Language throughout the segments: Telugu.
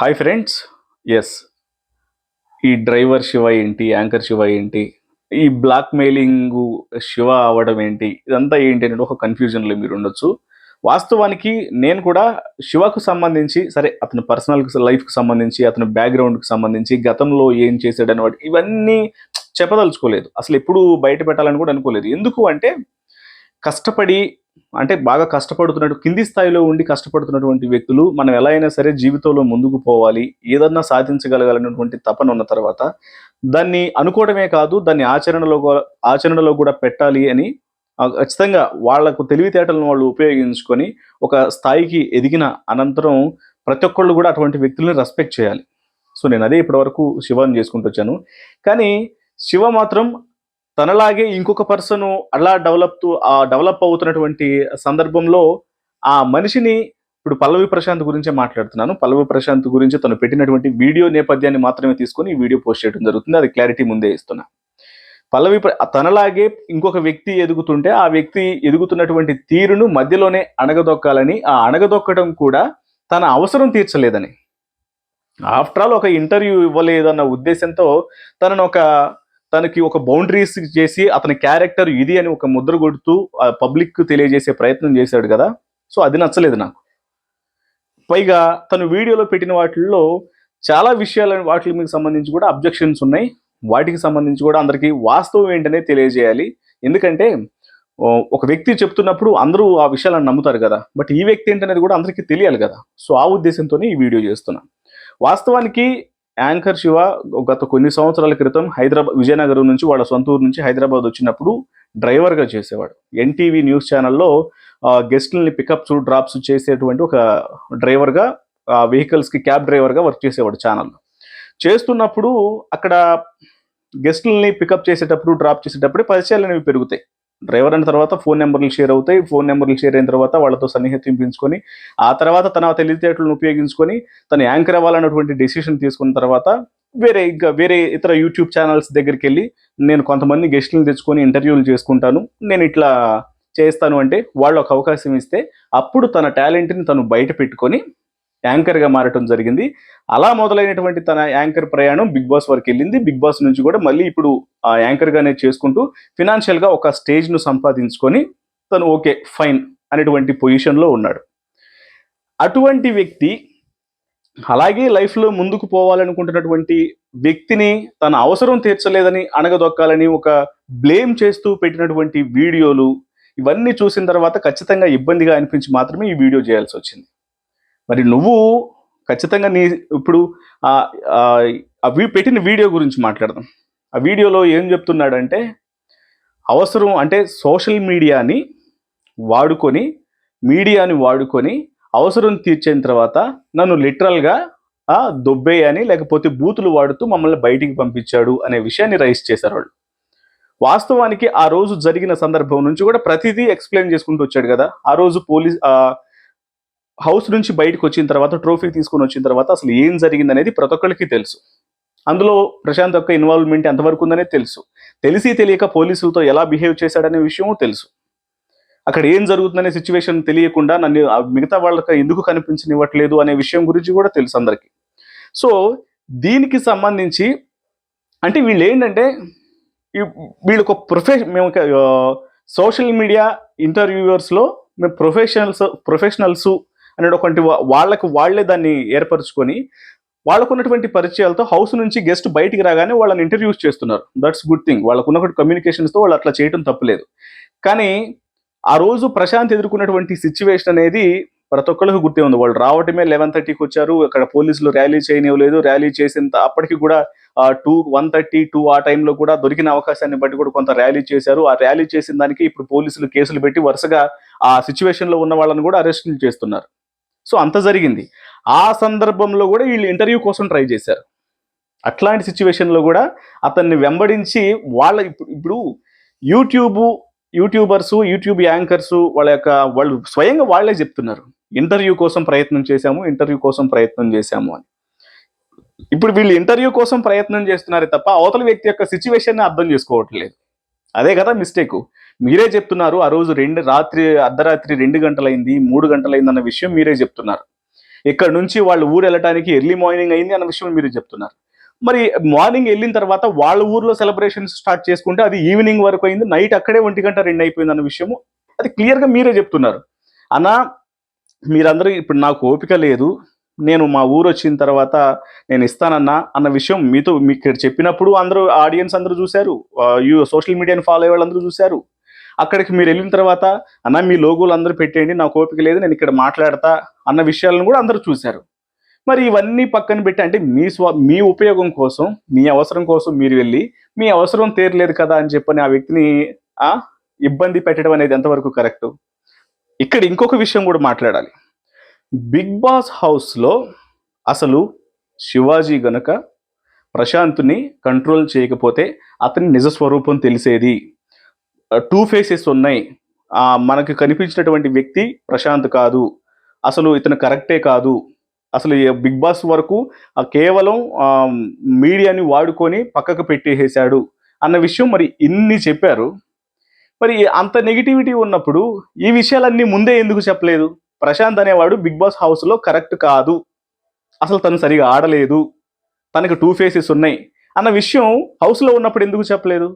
Hi friends S E driver Shiva ఏంటి? యాంకర్ శివ ఏంటి? ఈ బ్లాక్ మెయిలింగ్ శివ అవడం ఏంటి? ఇదంతా ఏంటి అనేది ఒక కన్ఫ్యూజన్లో మీరు ఉండొచ్చు. వాస్తవానికి నేను కూడా శివకు సంబంధించి సరే అతని పర్సనల్ లైఫ్కి సంబంధించి అతని బ్యాక్గ్రౌండ్కి సంబంధించి గతంలో ఏం చేశాడని వాటి ఇవన్నీ చెప్పదలుచుకోలేదు. అసలు ఎప్పుడు బయట పెట్టాలని కూడా అనుకోలేదు. ఎందుకు అంటే కష్టపడి అంటే బాగా కష్టపడుతున్నట్టు కింది స్థాయిలో ఉండి కష్టపడుతున్నటువంటి వ్యక్తులు మనం ఎలా అయినా సరే జీవితంలో ముందుకు పోవాలి ఏదన్నా సాధించగలగాలనేటువంటి తపన ఉన్న తర్వాత దాన్ని అనుకోవడమే కాదు దాన్ని ఆచరణలో ఆచరణలో కూడా పెట్టాలి అని ఖచ్చితంగా వాళ్ళకు తెలివితేటలను వాళ్ళు ఉపయోగించుకొని ఒక స్థాయికి ఎదిగిన అనంతరం ప్రతి ఒక్కళ్ళు కూడా అటువంటి వ్యక్తుల్ని రెస్పెక్ట్ చేయాలి. సో నేను అదే ఇప్పటివరకు శివాన్ని చేసుకుంటూ వచ్చాను. కానీ శివ మాత్రం తనలాగే ఇంకొక పర్సన్ అలా డెవలప్ ఆ డెవలప్ అవుతున్నటువంటి సందర్భంలో ఆ మనిషిని ఇప్పుడు పల్లవి ప్రశాంత్ గురించే మాట్లాడుతున్నాను. పల్లవి ప్రశాంత్ గురించి తను పెట్టినటువంటి వీడియో నేపథ్యాన్ని మాత్రమే తీసుకొని ఈ వీడియో పోస్ట్ చేయడం జరుగుతుంది. అది క్లారిటీ ముందే ఇస్తున్నా. పల్లవి తనలాగే ఇంకొక వ్యక్తి ఎదుగుతుంటే ఆ వ్యక్తి ఎదుగుతున్నటువంటి తీరును మధ్యలోనే అణగదొక్కాలని ఆ అణగదొక్కడం కూడా తన అవసరం తీర్చలేదని. ఆఫ్టర్ ఆల్ ఒక ఇంటర్వ్యూ ఇవ్వలేదన్న ఉద్దేశంతో తనను ఒక తనకి ఒక బౌండరీస్ చేసి అతని క్యారెక్టర్ ఇది అని ఒక ముద్ర కొడుతూ పబ్లిక్ తెలియజేసే ప్రయత్నం చేశాడు కదా. సో అది నచ్చలేదు నాకు. పైగా తను వీడియోలో పెట్టిన వాటిల్లో చాలా విషయాల వాటికి మీకు సంబంధించి కూడా అబ్జెక్షన్స్ ఉన్నాయి. వాటికి సంబంధించి కూడా అందరికీ వాస్తవం ఏంటనే తెలియజేయాలి. ఎందుకంటే ఒక వ్యక్తి చెప్తున్నప్పుడు అందరూ ఆ విషయాలను నమ్ముతారు కదా. బట్ ఈ వ్యక్తి ఏంటనేది కూడా అందరికీ తెలియాలి కదా. సో ఆ ఉద్దేశంతోనే ఈ వీడియో చేస్తున్నాను. వాస్తవానికి యాంకర్ శివ గత కొన్ని సంవత్సరాల క్రితం హైదరాబాద్ విజయనగరం నుంచి వాళ్ళ సొంత ఊరు నుంచి హైదరాబాద్ వచ్చినప్పుడు డ్రైవర్గా చేసేవాడు. ఎన్టీవీ న్యూస్ ఛానల్లో గెస్ట్లని పికప్స్ డ్రాప్స్ చేసేటువంటి ఒక డ్రైవర్గా వెహికల్స్కి క్యాబ్ డ్రైవర్గా వర్క్ చేసేవాడు ఛానల్లో. చేస్తున్నప్పుడు అక్కడ గెస్ట్లని పికప్ చేసేటప్పుడు డ్రాప్ చేసేటప్పుడు పరిచయాలు అనేవి పెరుగుతాయి. డ్రైవర్ అయిన తర్వాత ఫోన్ నెంబర్లు షేర్ అవుతాయి. ఫోన్ నెంబర్లు షేర్ అయిన తర్వాత వాళ్ళతో సన్నిహితం పెంచుకొని ఆ తర్వాత తన తెలివితేటలను ఉపయోగించుకొని తను యాంకర్ అవ్వాలన్నటువంటి డెసిషన్ తీసుకున్న తర్వాత వేరే ఇంకా వేరే ఇతర యూట్యూబ్ ఛానల్స్ దగ్గరికి వెళ్ళి నేను కొంతమంది గెస్టులను తెచ్చుకొని ఇంటర్వ్యూలు చేసుకుంటాను. నేను ఇట్లా చేస్తాను అంటే వాళ్ళు ఒక అవకాశం ఇస్తే అప్పుడు తన టాలెంట్ని తను బయట పెట్టుకొని యాంకర్గా మారటం జరిగింది. అలా మొదలైనటువంటి తన యాంకర్ ప్రయాణం బిగ్ బాస్ వరకు వెళ్ళింది. బిగ్ బాస్ నుంచి కూడా మళ్ళీ ఇప్పుడు ఆ యాంకర్గానే చేసుకుంటూ ఫినాన్షియల్గా ఒక స్టేజ్ను సంపాదించుకొని తను ఓకే ఫైన్ అనేటువంటి పొజిషన్లో ఉన్నాడు. అటువంటి వ్యక్తి అలాగే లైఫ్లో ముందుకు పోవాలనుకుంటున్నటువంటి వ్యక్తిని తన అవసరం తీర్చలేదని అణగదొక్కాలని ఒక బ్లేమ్ చేస్తూ పెట్టినటువంటి వీడియోలు ఇవన్నీ చూసిన తర్వాత ఖచ్చితంగా ఇబ్బందిగా అనిపించి మాత్రమే ఈ వీడియో చేయాల్సి వచ్చింది. మరి నువ్వు ఖచ్చితంగా నీ ఇప్పుడు అవి పెట్టిన వీడియో గురించి మాట్లాడదాం. ఆ వీడియోలో ఏం చెప్తున్నాడంటే అవసరం అంటే సోషల్ మీడియాని వాడుకొని మీడియాని వాడుకొని అవసరం తీర్చిన తర్వాత నన్ను లిటరల్గా దొబ్బేయని లేకపోతే బూతులు వాడుతూ మమ్మల్ని బయటికి పంపించాడు అనే విషయాన్ని రైస్ చేశారు వాళ్ళు. వాస్తవానికి ఆ రోజు జరిగిన సందర్భం నుంచి కూడా ప్రతిదీ ఎక్స్ప్లెయిన్ చేసుకుంటూ వచ్చాడు కదా. ఆ రోజు పోలీస్ హౌస్ నుంచి బయటకు వచ్చిన తర్వాత ట్రోఫీ తీసుకొని వచ్చిన తర్వాత అసలు ఏం జరిగిందనేది ప్రతి ఒక్కరికి తెలుసు. అందులో ప్రశాంత్ యొక్క ఇన్వాల్వ్మెంట్ ఎంతవరకు ఉందనేది తెలుసు. తెలిసి తెలియక పోలీసులతో ఎలా బిహేవ్ చేశాడనే విషయం తెలుసు. అక్కడ ఏం జరుగుతుందనే సిచ్యువేషన్ తెలియకుండా నన్ను మిగతా వాళ్ళకి ఎందుకు కనిపించనివ్వట్లేదు అనే విషయం గురించి కూడా తెలుసు అందరికీ. సో దీనికి సంబంధించి అంటే వీళ్ళు ఏంటంటే వీళ్ళు ఒక ప్రొఫెషన్ మేము సోషల్ మీడియా ఇంటర్వ్యూవర్స్లో మేము ప్రొఫెషనల్స్ ప్రొఫెషనల్స్ అనేటువంటి వాళ్ళకు వాళ్ళే దాన్ని ఏర్పరచుకొని వాళ్ళకు ఉన్నటువంటి పరిచయాలతో హౌస్ నుంచి గెస్ట్ బయటికి రాగానే వాళ్ళని ఇంటర్వ్యూస్ చేస్తున్నారు. దట్స్ గుడ్ థింగ్ వాళ్ళకు ఉన్నటువంటి కమ్యూనికేషన్స్తో వాళ్ళు అట్లా చేయటం తప్పలేదు. కానీ ఆ రోజు ప్రశాంత్ ఎదుర్కొన్నటువంటి సిచ్యువేషన్ అనేది ప్రతి ఒక్కరికి గుర్తే ఉంది. వాళ్ళు రావటమే లెవెన్ థర్టీకి వచ్చారు. అక్కడ పోలీసులు ర్యాలీ చేయనివ్వలేదు. ర్యాలీ చేసిన అప్పటికి కూడా టూ వన్ థర్టీ టూ ఆ టైంలో కూడా దొరికిన అవకాశాన్ని బట్టి కూడా కొంత ర్యాలీ చేశారు. ఆ ర్యాలీ చేసిన దానికి ఇప్పుడు పోలీసులు కేసులు పెట్టి వరుసగా ఆ సిచ్యువేషన్లో ఉన్న వాళ్ళని కూడా అరెస్టులు చేస్తున్నారు. సో అంత జరిగింది. ఆ సందర్భంలో కూడా వీళ్ళు ఇంటర్వ్యూ కోసం ట్రై చేశారు. అట్లాంటి సిచ్యువేషన్లో కూడా అతన్ని వెంబడించి వాళ్ళ ఇప్పుడు యూట్యూబ్ యూట్యూబర్స్ యూట్యూబ్ యాంకర్స్ వాళ్ళ యొక్క వాళ్ళు స్వయంగా వాళ్ళే చెప్తున్నారు. ఇంటర్వ్యూ కోసం ప్రయత్నం చేశాము ఇంటర్వ్యూ కోసం ప్రయత్నం చేశాము అని. ఇప్పుడు వీళ్ళు ఇంటర్వ్యూ కోసం ప్రయత్నం చేస్తున్నారే తప్ప అవతల వ్యక్తి యొక్క సిచ్యువేషన్ని అర్థం చేసుకోవట్లేదు. అదే కదా మిస్టేక్. మీరే చెప్తున్నారు ఆ రోజు రెండు రాత్రి అర్ధరాత్రి రెండు గంటలైంది మూడు గంటలైంది అన్న విషయం మీరే చెప్తున్నారు. ఇక్కడ నుంచి వాళ్ళు ఊరు వెళ్ళటానికి ఎర్లీ మార్నింగ్ అయింది అన్న విషయం మీరు చెప్తున్నారు. మరి మార్నింగ్ వెళ్ళిన తర్వాత వాళ్ళ ఊర్లో సెలబ్రేషన్ స్టార్ట్ చేసుకుంటే అది ఈవినింగ్ వరకు అయింది నైట్ అక్కడే ఒంటి గంట రెండు అయిపోయింది అన్న విషయము అది క్లియర్గా మీరే చెప్తున్నారు. అన్న మీరందరూ ఇప్పుడు నాకు ఓపిక లేదు నేను మా ఊరు వచ్చిన తర్వాత నేను ఇస్తానన్నా అన్న విషయం మీతో మీకు ఇక్కడ చెప్పినప్పుడు అందరూ ఆడియన్స్ అందరూ చూశారు సోషల్ మీడియాని ఫాలో అయ్యే వాళ్ళందరూ చూశారు. అక్కడికి మీరు వెళ్ళిన తర్వాత అన్న మీ లోగోలు అందరూ పెట్టేయండి నాకు ఓపిక లేదు నేను ఇక్కడ మాట్లాడతా అన్న విషయాలను కూడా అందరూ చూశారు. మరి ఇవన్నీ పక్కన పెట్టి అంటే మీ స్వ మీ ఉపయోగం కోసం మీ అవసరం కోసం మీరు వెళ్ళి మీ అవసరం తీరలేదు కదా అని చెప్పని ఆ వ్యక్తిని ఆ ఇబ్బంది పెట్టడం అనేది ఎంతవరకు కరెక్ట్? ఇక్కడ ఇంకొక విషయం కూడా మాట్లాడాలి. బిగ్ బాస్ హౌస్లో అసలు శివాజీ గనక ప్రశాంత్ని కంట్రోల్ చేయకపోతే అతని నిజ స్వరూపం తెలిసేది. టూ ఫేసెస్ ఉన్నాయి. మనకి కనిపించినటువంటి వ్యక్తి ప్రశాంత్ కాదు. అసలు ఇతను కరెక్టే కాదు. అసలు బిగ్ బాస్ వరకు కేవలం మీడియాని వాడుకొని పక్కకు పెట్టేసేశాడు అన్న విషయం మరి ఇన్ని చెప్పారు. మరి అంత నెగిటివిటీ ఉన్నప్పుడు ఈ విషయాలన్నీ ముందే ఎందుకు చెప్పలేదు? ప్రశాంత్ అనేవాడు బిగ్ బాస్ హౌస్లో కరెక్ట్ కాదు. అసలు తను సరిగా ఆడలేదు. తనకు టూ ఫేసెస్ ఉన్నాయి. అన్న విషయం హౌస్లో ఉన్నప్పుడు ఎందుకు చెప్పలేదు?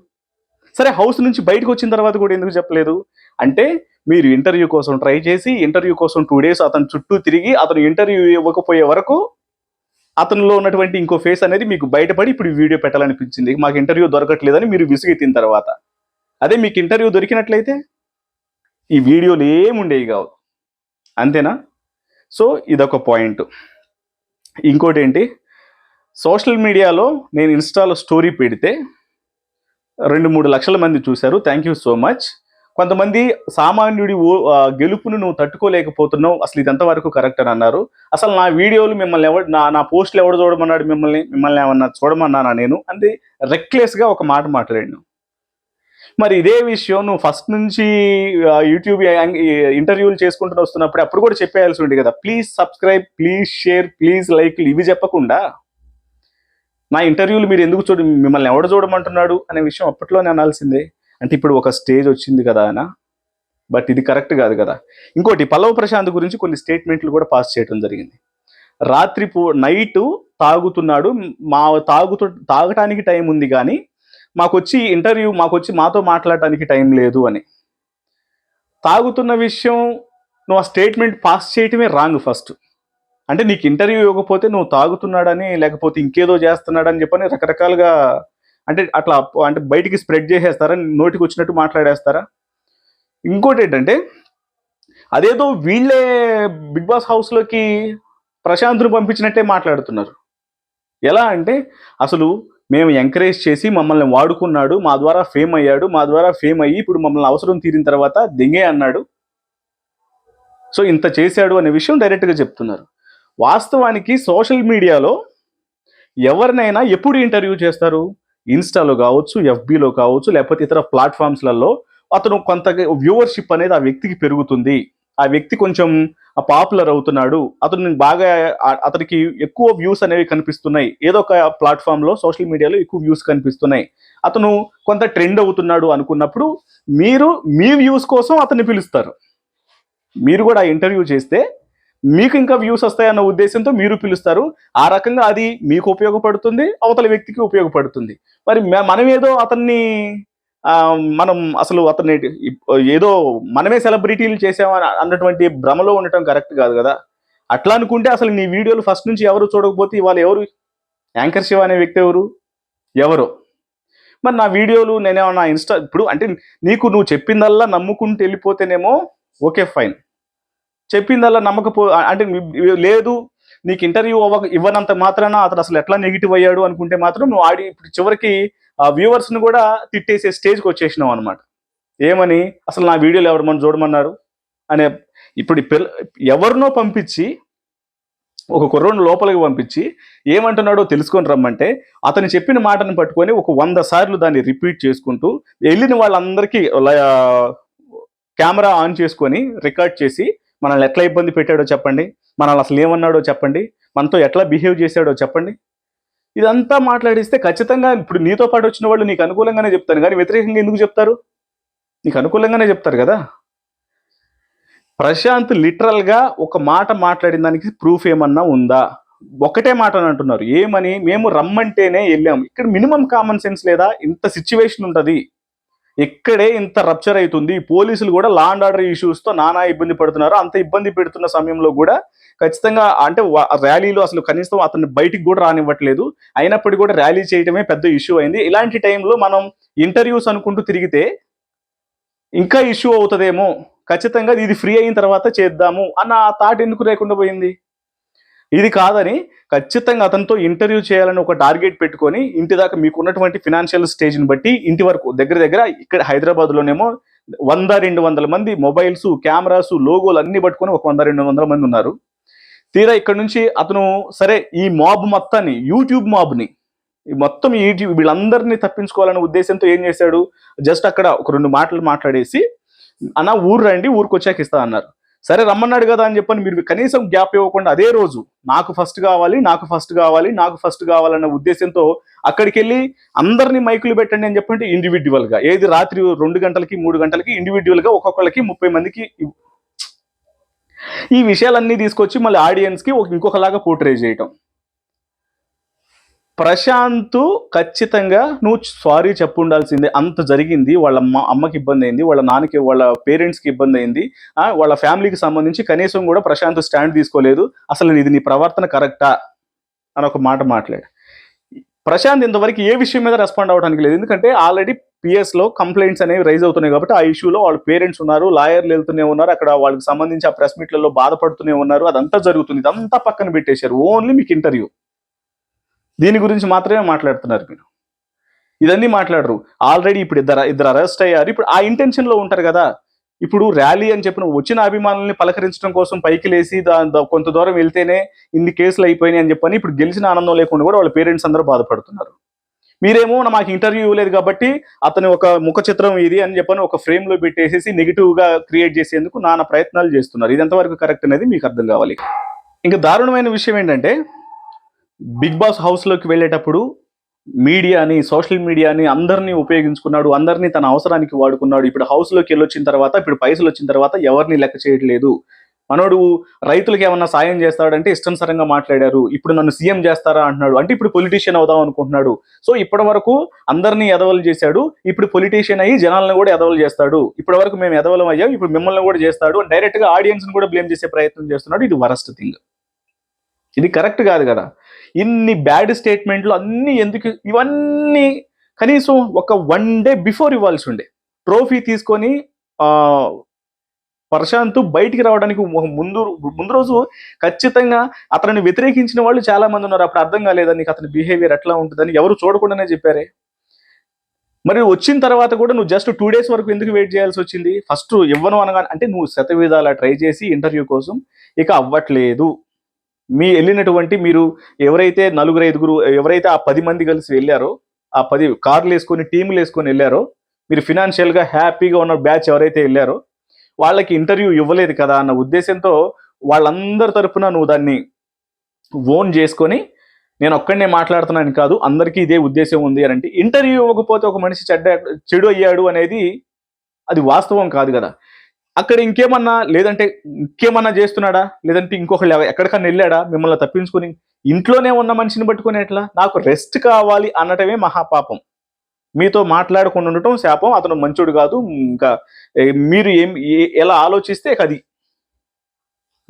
సరే హౌస్ నుంచి బయటకు వచ్చిన తర్వాత కూడా ఎందుకు చెప్పలేదు? అంటే మీరు ఇంటర్వ్యూ కోసం ట్రై చేసి ఇంటర్వ్యూ కోసం టూ డేస్ అతను చుట్టూ తిరిగి అతను ఇంటర్వ్యూ ఇవ్వకపోయే వరకు అతనిలో ఉన్నటువంటి ఇంకో ఫేస్ అనేది మీకు బయటపడి ఇప్పుడు వీడియో పెట్టాలనిపించింది. మాకు ఇంటర్వ్యూ దొరకట్లేదని మీరు విసుగెత్తిన తర్వాత. అదే మీకు ఇంటర్వ్యూ దొరికినట్లయితే ఈ వీడియోలు ఏముండేవి కావు. అంతేనా? సో ఇదొక పాయింట్. ఇంకోటి ఏంటి? సోషల్ మీడియాలో నేను ఇన్స్టాలో స్టోరీ పెడితే రెండు మూడు లక్షల మంది చూశారు. థ్యాంక్ యూ సో మచ్ కొంతమంది సామాన్యుడి ఓ- గెలుపును నువ్వు తట్టుకోలేకపోతున్నావు. అసలు ఇది ఎంతవరకు కరెక్ట్ అని అన్నారు. అసలు నా వీడియోలు మిమ్మల్ని ఎవడు నా నా పోస్టులు ఎవడు చూడమన్నాడు మిమ్మల్ని? మిమ్మల్ని ఏమన్నా చూడమన్నానా నేను? అంటే రెక్లెస్గా ఒక మాట మాట్లాడాను మరి ఇదే విషయం నువ్వు ఫస్ట్ నుంచి యూట్యూబ్ ఇంటర్వ్యూలు చేసుకుంటూ వస్తున్నప్పుడు అప్పుడు కూడా చెప్పేయాల్సి ఉంది కదా. Please subscribe please share please like ఇవి చెప్పకుండా నా ఇంటర్వ్యూలు మీరు ఎందుకు చూడ మిమ్మల్ని ఎవడు చూడమంటున్నాడు అనే విషయం అప్పట్లోనే అనాల్సిందే. అంటే ఇప్పుడు ఒక స్టేజ్ వచ్చింది కదా అన్న. బట్ ఇది కరెక్ట్ కాదు కదా. ఇంకోటి పల్లవ ప్రశాంత్ గురించి కొన్ని స్టేట్మెంట్లు కూడా పాస్ చేయడం జరిగింది. రాత్రి పూ నైట్ తాగుతున్నాడు. మా తాగుతూ తాగటానికి టైం ఉంది కానీ మాకొచ్చి ఇంటర్వ్యూ మాకొచ్చి మాతో మాట్లాడటానికి టైం లేదు అని. తాగుతున్న విషయం నువ్వు ఆ స్టేట్మెంట్ పాస్ చేయటమే రాంగ్ ఫస్ట్. అంటే నీకు ఇంటర్వ్యూ ఇవ్వకపోతే నువ్వు తాగుతున్నాడని లేకపోతే ఇంకేదో చేస్తున్నాడని చెప్పని రకరకాలుగా అంటే అట్లా అంటే బయటికి స్ప్రెడ్ చేసేస్తారా? నోటికి వచ్చినట్టు మాట్లాడేస్తారా? ఇంకోటి ఏంటంటే అదేదో వీళ్ళే బిగ్ బాస్ హౌస్లోకి ప్రశాంత్ను పంపించినట్టే మాట్లాడుతున్నారు. ఎలా అంటే అసలు మేము ఎంకరేజ్ చేసి మమ్మల్ని వాడుకున్నాడు మా ద్వారా ఫేమ్ అయ్యాడు మా ద్వారా ఫేమ్ అయ్యి ఇప్పుడు మమ్మల్ని అవసరం తీరిన తర్వాత దింగే అన్నాడు. సో ఇంత చేశాడు అనే విషయం డైరెక్ట్గా చెప్తున్నారు. వాస్తవానికి సోషల్ మీడియాలో ఎవరినైనా ఎప్పుడు ఇంటర్వ్యూ చేస్తారు? ఇన్స్టాలో కావచ్చు ఎఫ్బీలో కావచ్చు లేకపోతే ఇతర ప్లాట్ఫామ్స్లలో అతను కొంత వ్యూవర్షిప్ అనేది ఆ వ్యక్తికి పెరుగుతుంది. ఆ వ్యక్తి కొంచెం పాపులర్ అవుతున్నాడు. అతను బాగా అతనికి ఎక్కువ వ్యూస్ అనేవి కనిపిస్తున్నాయి. ఏదో ఒక ప్లాట్ఫామ్లో సోషల్ మీడియాలో ఎక్కువ వ్యూస్ కనిపిస్తున్నాయి. అతను కొంత ట్రెండ్ అవుతున్నాడు అనుకున్నప్పుడు మీరు మీ వ్యూస్ కోసం అతన్ని పిలుస్తారు. మీరు కూడా ఇంటర్వ్యూ చేస్తే మీకు ఇంకా వ్యూస్ వస్తాయన్న ఉద్దేశంతో మీరు పిలుస్తారు. ఆ రకంగా అది మీకు ఉపయోగపడుతుంది అవతల వ్యక్తికి ఉపయోగపడుతుంది. మరి మనం ఏదో అతన్ని మనం అసలు అతన్ని ఏదో మనమే సెలబ్రిటీలు చేసామని అన్నటువంటి భ్రమలో ఉండటం కరెక్ట్ కాదు కదా. అట్లా అనుకుంటే అసలు నీ వీడియోలు ఫస్ట్ నుంచి ఎవరు చూడకపోతే ఇవాళ ఎవరు? యాంకర్ శివ అనే వ్యక్తి ఎవరు? ఎవరు. మరి నా వీడియోలు నేనేమన్నా ఇన్స్టా ఇప్పుడు అంటే నీకు నువ్వు చెప్పిందల్లా నమ్ముకుంటూ వెళ్ళిపోతేనేమో ఓకే ఫైన్. చెప్పిందల్లా నమ్మకపో అంటే లేదు నీకు ఇంటర్వ్యూ అవ్వ ఇవ్వనంత మాత్రాన అతను అసలు ఎట్లా నెగిటివ్ అయ్యాడు అనుకుంటే మాత్రం నువ్వు ఆడి ఇప్పుడు చివరికి ఆ వ్యూవర్స్ను కూడా తిట్టేసే స్టేజ్కి వచ్చేసినావు అనమాట ఏమని? అసలు నా వీడియోలు ఎవరు మనం చూడమన్నారు? అనే ఇప్పుడు పిల్ల ఎవరినో పంపించి ఒక కుర్రోడిని లోపలికి పంపించి ఏమంటున్నాడో తెలుసుకొని రమ్మంటే అతను చెప్పిన మాటను పట్టుకొని ఒక వంద సార్లు దాన్ని రిపీట్ చేసుకుంటూ వెళ్ళిన వాళ్ళందరికీ కెమెరా ఆన్ చేసుకొని రికార్డ్ చేసి మనల్ని ఎట్లా ఇబ్బంది పెట్టాడో చెప్పండి మనల్ని అసలు ఏమన్నాడో చెప్పండి మనతో ఎట్లా బిహేవ్ చేశాడో చెప్పండి. ఇదంతా మాట్లాడిస్తే ఖచ్చితంగా ఇప్పుడు నీతో పాటు వచ్చిన వాళ్ళు నీకు అనుకూలంగానే చెప్తారు కానీ వ్యతిరేకంగా ఎందుకు చెప్తారు? నీకు అనుకూలంగానే చెప్తారు కదా. ప్రశాంత్ లిటరల్గా ఒక మాట మాట్లాడిన దానికి ప్రూఫ్ ఏమన్నా ఉందా? ఒకటే మాట అని అంటున్నారు ఏమని? మేము రమ్మంటేనే వెళ్ళాము ఇక్కడ మినిమం కామన్ సెన్స్ లేదా? ఇంత సిచ్యువేషన్ ఉంటుంది. ఇక్కడే ఇంత రప్చర్ అవుతుంది. పోలీసులు కూడా లా అండ్ ఆర్డర్ ఇష్యూస్తో నానా ఇబ్బంది పడుతున్నారు. అంత ఇబ్బంది పెడుతున్న సమయంలో కూడా ఖచ్చితంగా అంటే ర్యాలీలో అసలు కనీసం అతన్ని బయటికి కూడా రానివ్వట్లేదు. అయినప్పటికీ కూడా ర్యాలీ చేయడమే పెద్ద ఇష్యూ అయింది. ఇలాంటి టైంలో మనం ఇంటర్వ్యూస్ అనుకుంటూ తిరిగితే ఇంకా ఇష్యూ అవుతుందేమో. ఖచ్చితంగా ఇది ఫ్రీ అయిన తర్వాత చేద్దాము అన్న ఆ థాట్ ఎందుకు లేకుండా పోయింది? ఇది కాదని ఖచ్చితంగా అతనితో ఇంటర్వ్యూ చేయాలని ఒక టార్గెట్ పెట్టుకొని ఇంటి దాకా మీకు ఉన్నటువంటి ఫినాన్షియల్ స్టేజ్ని బట్టి ఇంటి వరకు దగ్గర దగ్గర ఇక్కడ హైదరాబాద్లోనేమో వంద రెండు వందల మంది మొబైల్స్ కెమెరాస్ లోగోలు అన్ని పట్టుకొని ఒక వంద రెండు వందల మంది ఉన్నారు. తీరా ఇక్కడ నుంచి అతను సరే ఈ మాబ్ మొత్తాన్ని యూట్యూబ్ మాబ్ని మొత్తం ఈ యూట్యూబ్ వీళ్ళందరినీ తప్పించుకోవాలనే ఉద్దేశంతో ఏం చేశాడు? జస్ట్ అక్కడ ఒక రెండు మాటలు మాట్లాడేసి అన్న ఊరు రండి ఊరికి వచ్చాక ఇస్తా అన్నారు. సరే రమ్మన్నాడు కదా అని చెప్పని మీరు కనీసం గ్యాప్ ఇవ్వకుండా అదే రోజు నాకు ఫస్ట్ కావాలి నాకు ఫస్ట్ కావాలి నాకు ఫస్ట్ కావాలన్న ఉద్దేశంతో అక్కడికి వెళ్ళి అందరినీ మైకులు పెట్టండి అని చెప్పంటే ఇండివిజువల్గా ఏది రాత్రి రెండు గంటలకి మూడు గంటలకి ఇండివిజువల్గా ఒక్కొక్కళ్ళకి ఒక్కొక్కరికి ముప్పై మందికి ఈ విషయాలన్నీ తీసుకొచ్చి మళ్ళీ ఆడియన్స్కి ఒక ఇంకొకలాగా పోర్ట్రే చేయటం. ప్రశాంత్ ఖచ్చితంగా నువ్వు సారీ చెప్పు ఉండాల్సిందే అంత జరిగింది. వాళ్ళ అమ్మకి ఇబ్బంది అయింది వాళ్ళ నాన్నకి వాళ్ళ పేరెంట్స్కి ఇబ్బంది అయింది వాళ్ళ ఫ్యామిలీకి సంబంధించి కనీసం కూడా ప్రశాంత్ స్టాండ్ తీసుకోలేదు. అసలు ఇది నీ ప్రవర్తన కరెక్టా? అని ఒక మాట మాట్లాడు. ప్రశాంత్ ఇంతవరకు ఏ విషయం మీద రెస్పాండ్ అవ్వడానికి లేదు. ఎందుకంటే ఆల్రెడీ పిఎస్లో కంప్లైంట్స్ అనేవి రైజ్ అవుతున్నాయి కాబట్టి ఆ ఇష్యూలో వాళ్ళ పేరెంట్స్ ఉన్నారు లాయర్లు వెళ్తూనే ఉన్నారు. అక్కడ వాళ్ళకి సంబంధించి ఆ ప్రెస్ మీట్లలో బాధపడుతూనే ఉన్నారు. అదంతా జరుగుతుంది. ఇదంతా పక్కన పెట్టేశారు. ఓన్లీ మీకు ఇంటర్వ్యూ. దీని గురించి మాత్రమే మాట్లాడుతున్నారు మీరు. ఇదన్నీ మాట్లాడరు. ఆల్రెడీ ఇప్పుడు ఇద్దరు ఇద్దరు అరెస్ట్ అయ్యారు. ఇప్పుడు ఆ ఇంటెన్షన్లో ఉంటారు కదా. ఇప్పుడు ర్యాలీ అని చెప్పిన వచ్చిన అభిమానుల్ని పలకరించడం కోసం పైకి లేసి కొంత దూరం వెళ్తేనే ఇన్ని కేసులు అయిపోయినాయి అని చెప్పని ఇప్పుడు గెలిచిన ఆనందం లేకుండా కూడా వాళ్ళ పేరెంట్స్ అందరూ బాధపడుతున్నారు. మీరేమో మాకు ఇంటర్వ్యూ ఇవ్వలేదు కాబట్టి అతని ఒక ముఖ చిత్రం ఇది అని చెప్పని ఒక ఫ్రేమ్లో పెట్టేసేసి నెగిటివ్గా క్రియేట్ చేసేందుకు నానా ప్రయత్నాలు చేస్తున్నారు. ఇది ఎంతవరకు కరెక్ట్ అనేది మీకు అర్థం కావాలి. ఇంకా దారుణమైన విషయం ఏంటంటే బిగ్ బాస్ హౌస్లోకి వెళ్ళేటప్పుడు మీడియాని సోషల్ మీడియాని అందరినీ ఉపయోగించుకున్నాడు అందరినీ తన అవసరానికి వాడుకున్నాడు. ఇప్పుడు హౌస్లోకి వెళ్ళొచ్చిన తర్వాత ఇప్పుడు పైసలు వచ్చిన తర్వాత ఎవరిని లెక్క చేయట్లేదు. మనోడు రైతులకు ఏమన్నా సాయం చేస్తాడంటే ఇష్టానుసారంగా మాట్లాడారు. ఇప్పుడు నన్ను సీఎం చేస్తారా అంటున్నాడు. అంటే ఇప్పుడు పొలిటీషియన్ అవుదాం అనుకుంటున్నాడు. సో ఇప్పటి వరకు అందరినీ ఎదవలు చేశాడు. ఇప్పుడు పొలిటీషియన్ అయ్యి జనాలను కూడా ఎదవలు చేస్తాడు. ఇప్పటి వరకు మేము ఎదవలం అయ్యాం. ఇప్పుడు మిమ్మల్ని కూడా చేస్తాడు. డైరెక్ట్గా ఆడియన్స్ కూడా బ్లేమ్ చేసే ప్రయత్నం చేస్తున్నాడు. ఇది వరస్ట్ థింగ్. ఇది కరెక్ట్ కాదు కదా. ఇన్ని బ్యాడ్ స్టేట్మెంట్లు అన్నీ ఎందుకు ఇవన్నీ కనీసం ఒక వన్ డే బిఫోర్ ఇవ్వాల్సి ఉండే. ట్రోఫీ తీసుకొని ప్రశాంత్ బయటికి రావడానికి ముందు ముందు రోజు ఖచ్చితంగా అతనిని వ్యతిరేకించిన వాళ్ళు చాలా మంది ఉన్నారు. అప్పుడు అర్థం కాలేదని నీకు అతని బిహేవియర్ ఎట్లా ఉంటుందని? ఎవరు చూడకుండానే చెప్పారే? మరి వచ్చిన తర్వాత కూడా నువ్వు జస్ట్ టూ డేస్ వరకు ఎందుకు వెయిట్ చేయాల్సి వచ్చింది? ఫస్ట్ ఇవ్వను అనగా అంటే నువ్వు శత విధాలా ట్రై చేసి ఇంటర్వ్యూ కోసం ఇక అవ్వట్లేదు. మీ వెళ్ళినటువంటి మీరు ఎవరైతే నలుగురు ఐదుగురు ఎవరైతే ఆ పది మంది కలిసి వెళ్ళారో ఆ పది కార్లు వేసుకొని టీములు వేసుకొని వెళ్ళారో మీరు ఫినాన్షియల్గా హ్యాపీగా ఉన్న బ్యాచ్ ఎవరైతే వెళ్ళారో వాళ్ళకి ఇంటర్వ్యూ ఇవ్వలేదు కదా అన్న ఉద్దేశంతో వాళ్ళందరి తరఫున నువ్వు దాన్ని ఓన్ చేసుకొని నేను ఒక్కడనే మాట్లాడుతున్నాను కాదు అందరికీ ఇదే ఉద్దేశం ఉంది అని అంటే ఇంటర్వ్యూ ఇవ్వకపోతే ఒక మనిషి చెడ్డ చెడు అయ్యాడు అనేది అది వాస్తవం కాదు కదా. అక్కడ ఇంకేమన్నా లేదంటే ఇంకేమన్నా చేస్తున్నాడా? లేదంటే ఇంకొకళ్ళు ఎక్కడికన్నా వెళ్ళాడా? మిమ్మల్ని తప్పించుకొని ఇంట్లోనే ఉన్న మనిషిని పట్టుకుని ఎట్లా? నాకు రెస్ట్ కావాలి అనటమే మహాపాపం. మీతో మాట్లాడకుండా ఉండటం శాపం. అతను మంచోడు కాదు. ఇంకా మీరు ఏం ఎలా ఆలోచిస్తే అది.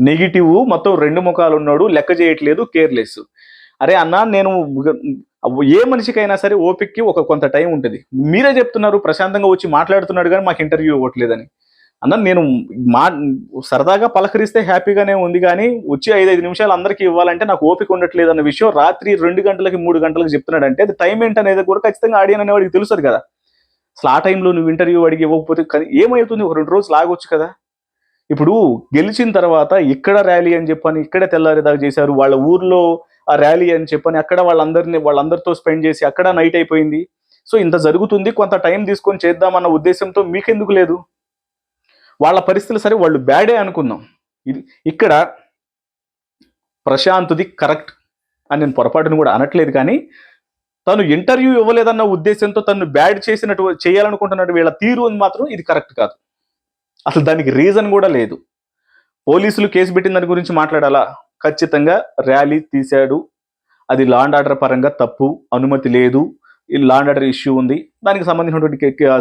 నెగిటివ్ మొత్తం రెండు ముఖాలు ఉన్నాడు. లెక్క చేయట్లేదు. కేర్లెస్. అరే అన్నా నేను ఏ మనిషికైనా సరే ఓపిక్కి ఒక కొంత టైం ఉంటుంది. మీరే చెప్తున్నారు. ప్రశాంతంగా వచ్చి మాట్లాడుతున్నాడు కానీ మాకు ఇంటర్వ్యూ ఇవ్వట్లేదని. అన్న నేను మా సరదాగా పలకరిస్తే హ్యాపీగానే ఉంది కానీ వచ్చి ఐదు ఐదు నిమిషాలు అందరికీ ఇవ్వాలంటే నాకు ఓపిక ఉండట్లేదు అన్న విషయం రాత్రి రెండు గంటలకి మూడు గంటలకు చెప్తున్నాడు అంటే అది టైం ఏంటనేది కూడా ఖచ్చితంగా ఆడియన్ అనేవాడికి తెలుస్తుంది కదా. అసలు ఆ టైంలో నువ్వు ఇంటర్వ్యూ అడిగి ఇవ్వకపోతే ఏమవుతుంది? ఒక రెండు రోజులు ఆగొచ్చు కదా. ఇప్పుడు గెలిచిన తర్వాత ఇక్కడ ర్యాలీ అని చెప్పని ఇక్కడే తెల్లారేదాకా చేశారు వాళ్ళ ఊర్లో ఆ ర్యాలీ అని చెప్పని అక్కడ వాళ్ళందరినీ వాళ్ళందరితో స్పెండ్ చేసి అక్కడ నైట్ అయిపోయింది. సో ఇంత జరుగుతుంది కొంత టైం తీసుకొని చేద్దామన్న ఉద్దేశంతో మీకెందుకు లేదు? వాళ్ళ పరిస్థితులు సరే వాళ్ళు బ్యాడే అనుకుందాం. ఇది ఇక్కడ ప్రశాంత్ది కరెక్ట్ అని నేను పొరపాటును కూడా అనట్లేదు కానీ తను ఇంటర్వ్యూ ఇవ్వలేదన్న ఉద్దేశంతో తను బ్యాడ్ చేసినట్టు చేయాలనుకుంటున్నట్టు వీళ్ళ తీరు అని మాత్రం ఇది కరెక్ట్ కాదు. అసలు దానికి రీజన్ కూడా లేదు. పోలీసులు కేసు పెట్టిన దాని గురించి మాట్లాడాలా? ఖచ్చితంగా ర్యాలీ తీశాడు. అది లాండ్ ఆర్డర్ పరంగా తప్పు అనుమతి లేదు. ఈ ఆర్డర్ ఇష్యూ ఉంది. దానికి సంబంధించినటువంటి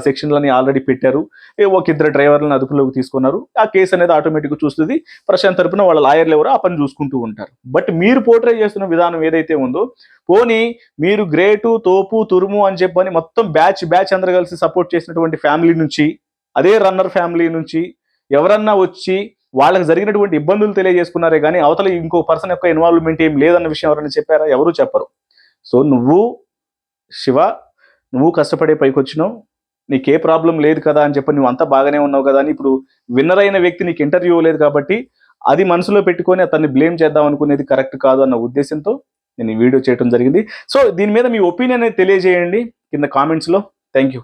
సెక్షన్లని ఆల్రెడీ పెట్టారు. ఏ ఒక ఇద్దరు డ్రైవర్లను అదుపులోకి తీసుకున్నారు. ఆ కేసు అనేది ఆటోమేటిక్గా చూస్తుంది. ప్రశాంత్ తరపున వాళ్ళ లాయర్లు ఎవరో ఆ పని చూసుకుంటూ ఉంటారు. బట్ మీరు పోర్ట్రే చేస్తున్న విధానం ఏదైతే ఉందో పోనీ మీరు గ్రేటు తోపు తురుము అని చెప్పని మొత్తం బ్యాచ్ బ్యాచ్ అందరు కలిసి సపోర్ట్ చేసినటువంటి ఫ్యామిలీ నుంచి అదే రన్నర్ ఫ్యామిలీ నుంచి ఎవరన్నా వచ్చి వాళ్ళకి జరిగినటువంటి ఇబ్బందులు తెలియజేసుకున్నారే కానీ అవతల ఇంకో పర్సన్ యొక్క ఇన్వాల్వ్మెంట్ ఏం లేదన్న విషయం ఎవరైనా చెప్పారా? ఎవరు చెప్పరు. సో నువ్వు శివ నువ్వు కష్టపడే పైకి వచ్చినావు నీకే ప్రాబ్లం లేదు కదా అని చెప్పి నువ్వు అంతా బాగానే ఉన్నావు కదా అని ఇప్పుడు విన్నర్ అయిన వ్యక్తి నీకు ఇంటర్వ్యూ లేదు కాబట్టి అది మనసులో పెట్టుకొని అతన్ని బ్లేమ్ చేద్దాం అనుకునేది కరెక్ట్ కాదు అన్న ఉద్దేశంతో నేను ఈ వీడియో చేయడం జరిగింది. సో దీని మీద మీ ఒపీనియన్ అనేది తెలియజేయండి కింద కామెంట్స్లో. Thank you